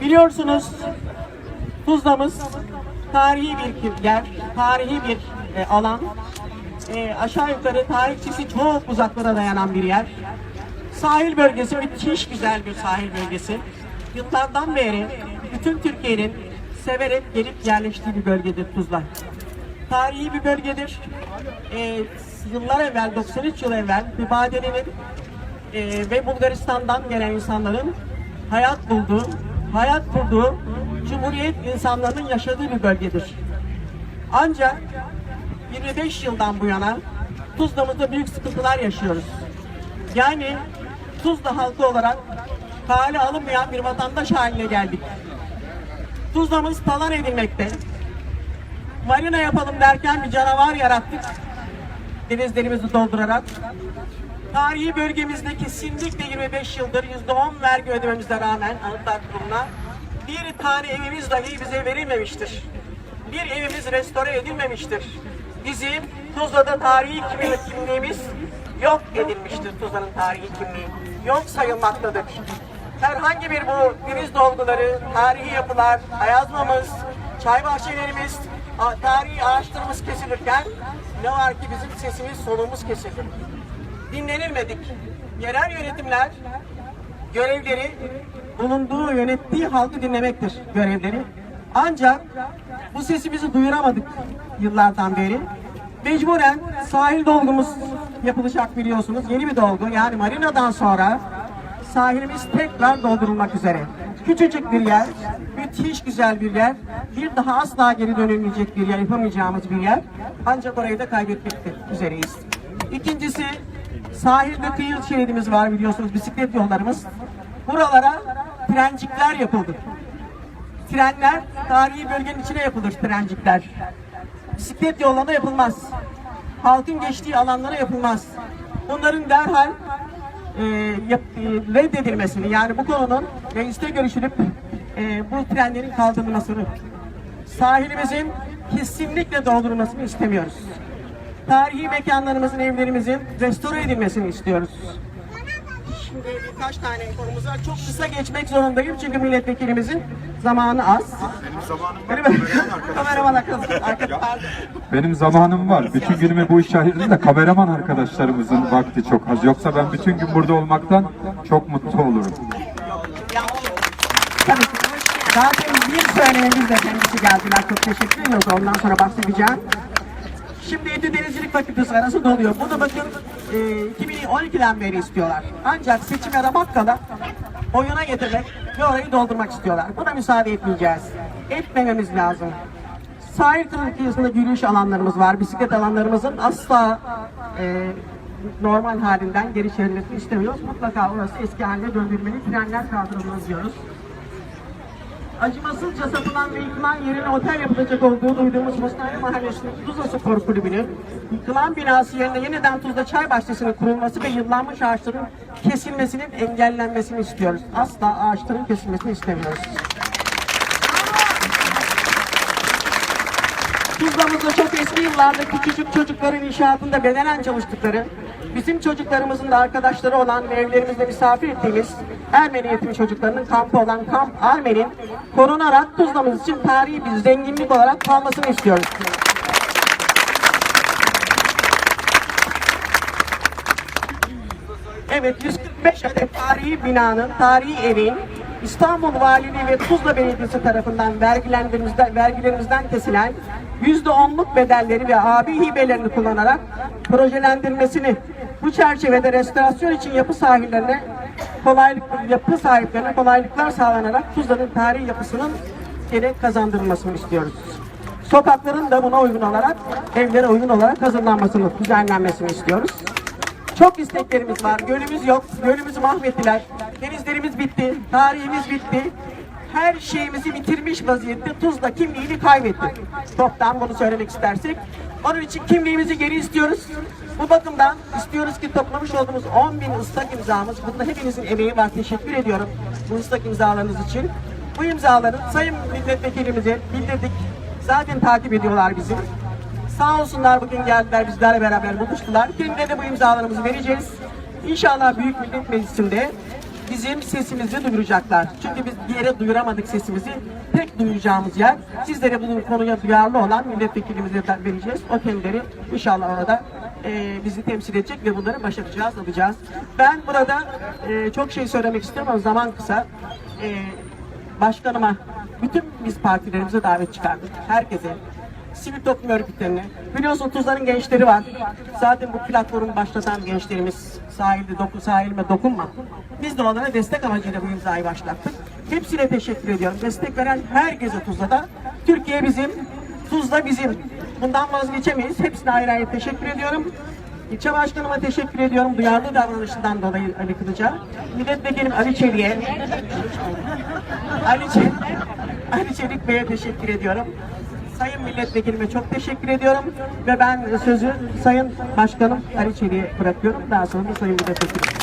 Biliyorsunuz Tuzla'mız tarihi bir yer, tarihi bir e, alan. E, aşağı yukarı tarihçisi çok uzaklara dayanan bir yer. Sahil bölgesi müthiş güzel bir sahil bölgesi. Yıllardan beri bütün Türkiye'nin severek gelip yerleştiği bir bölgedir Tuzla. Tarihi bir bölgedir. E, yıllar evvel, 93 yıl evvel Mübadele'nin e, ve Bulgaristan'dan gelen insanların hayat bulduğu, hayat kurduğu Cumhuriyet insanlarının yaşadığı bir bölgedir. Ancak 25 yıldan bu yana Tuzla'mızda büyük sıkıntılar yaşıyoruz. Yani Tuzla halkı olarak kale alınmayan bir vatandaş haline geldik. Tuzla'mız talan edilmekte. Marina yapalım derken bir canavar yarattık. Denizlerimizi doldurarak. Tarihi bölgemizde kesinlikle 25 yıldır %10 vergi ödememize rağmen Anıtlar Kurumu'na bir tane evimiz dahi bize verilmemiştir. Bir evimiz restore edilmemiştir. Bizim Tuzla'da tarihi kimliğimiz yok edilmiştir Tuzla'nın tarihi kimliği. Yok sayılmaktadır. Herhangi bir bu deniz dolguları, tarihi yapılar, ayazmamız, çay bahçelerimiz, tarihi ağaçlarımız kesilirken ne var ki bizim sesimiz, soluğumuz kesildi dinlenilmedik. Yerel yönetimler görevleri bulunduğu yönettiği halkı dinlemektir görevleri. Ancak bu sesimizi duyuramadık yıllardan beri. Mecburen sahil dolgumuz yapılacak biliyorsunuz. Yeni bir dolgu yani marinadan sonra sahilimiz tekrar doldurulmak üzere. Küçücük bir yer, müthiş güzel bir yer, bir daha asla geri dönülmeyecek bir yer, yapamayacağımız bir yer. Ancak orayı da kaybetmek üzereyiz. İkincisi sahilde kıyı şeridimiz var biliyorsunuz bisiklet yollarımız. Buralara trencikler yapıldı. Trenler tarihi bölgenin içine yapılır trencikler. Bisiklet yollarına yapılmaz. Halkın geçtiği alanlara yapılmaz. Bunların derhal e, yap, e, reddedilmesini yani bu konunun mecliste görüşülüp e, bu trenlerin kaldırılmasını sahilimizin kesinlikle doldurulmasını istemiyoruz tarihi mekanlarımızın, evlerimizin restore edilmesini istiyoruz. Şimdi birkaç tane konumuz var. Çok kısa geçmek zorundayım çünkü milletvekilimizin zamanı az. Benim zamanım var. Benim kameraman Benim zamanım var. Bütün günümü bu işe ayırdım da kameraman arkadaşlarımızın vakti çok az. Yoksa ben bütün gün burada olmaktan çok mutlu olurum. Tabii ki. Zaten bir söylememizle kendisi geldiler. Çok teşekkür ediyoruz. Ondan sonra bahsedeceğim. Şimdi Etü Denizcilik Fakültesi arası doluyor. Bunu bakın e, 2012'den beri istiyorlar. Ancak seçime ramak kala oyuna getirmek ve orayı doldurmak istiyorlar. Buna müsaade etmeyeceğiz. Etmememiz lazım. Sahil kıyısında yürüyüş alanlarımız var. Bisiklet alanlarımızın asla e, normal halinden geri çevrilmesini istemiyoruz. Mutlaka orası eski haline döndürmeli. Trenler kaldırılmalı diyoruz acımasızca satılan ve yıkılan yerine otel yapılacak olduğu duyduğumuz Mustafa'yı Mahallesi'ndeki Tuzla Spor Kulübü'nün yıkılan binası yerine yeniden Tuzla Çay Bahçesi'nin kurulması ve yıllanmış ağaçların kesilmesinin engellenmesini istiyoruz. Asla ağaçların kesilmesini istemiyoruz. Tuzla'mızda çok eski yıllarda küçücük çocukların inşaatında bedenen çalıştıkları, bizim çocuklarımızın da arkadaşları olan ve evlerimizde misafir ettiğimiz Ermeni eğitim çocuklarının kampı olan Kamp Armen'in korunarak Tuzla'mız için tarihi bir zenginlik olarak kalmasını istiyoruz. Evet 145 adet tarihi binanın, tarihi evin İstanbul Valiliği ve Tuzla Belediyesi tarafından vergilerimizden, vergilerimizden kesilen %10'luk bedelleri ve abi hibelerini kullanarak projelendirmesini bu çerçevede restorasyon için yapı sahiplerine kolaylık yapı sahiplerine kolaylıklar sağlanarak Tuzla'nın tarihi yapısının geri kazandırılmasını istiyoruz. Sokakların da buna uygun olarak, evlere uygun olarak hazırlanmasını, düzenlenmesini istiyoruz. Çok isteklerimiz var. Gölümüz yok. Gölümüzü mahvettiler. Denizlerimiz bitti. Tarihimiz bitti. Her şeyimizi bitirmiş vaziyette Tuzla kimliğini kaybetti. Toptan bunu söylemek istersek. Onun için kimliğimizi geri istiyoruz. Bu bakımdan istiyoruz ki toplamış olduğumuz 10 bin ıslak imzamız, bunda hepinizin emeği var. Teşekkür ediyorum bu ıslak imzalarınız için. Bu imzaları Sayın Milletvekilimize bildirdik. Zaten takip ediyorlar bizi. Sağ olsunlar bugün geldiler bizlerle beraber buluştular. Kendilerine bu imzalarımızı vereceğiz. İnşallah Büyük Millet Meclisi'nde bizim sesimizi duyuracaklar. Çünkü biz bir yere duyuramadık sesimizi. Tek duyacağımız yer sizlere bu konuya duyarlı olan milletvekilimize vereceğiz. O kendileri inşallah orada e, bizi temsil edecek ve bunları başaracağız, alacağız. Ben burada e, çok şey söylemek istiyorum ama zaman kısa. E, başkanıma, bütün biz partilerimize davet çıkardık. Herkese, sivil toplum örgütlerine. Biliyorsun Tuzla'nın gençleri var. Zaten bu platformu başlatan gençlerimiz sahilde doku, sahilime dokunma. Biz de onlara destek amacıyla bu imzayı başlattık. Hepsine teşekkür ediyorum. Destek veren herkese Tuzla'da. Türkiye bizim, Tuzla bizim. Bundan vazgeçemeyiz. Hepsine ayrı ayrı teşekkür ediyorum. İlçe başkanıma teşekkür ediyorum duyarlı davranışından dolayı Ali Kılıç'a. Milletvekilim Ali Çelik'e, Ali, Çelik, Ali Çelik Bey'e teşekkür ediyorum. Sayın Milletvekilime çok teşekkür ediyorum ve ben sözü Sayın Başkanım Ali Çelik'e bırakıyorum. Daha sonra da Sayın Milletvekilim.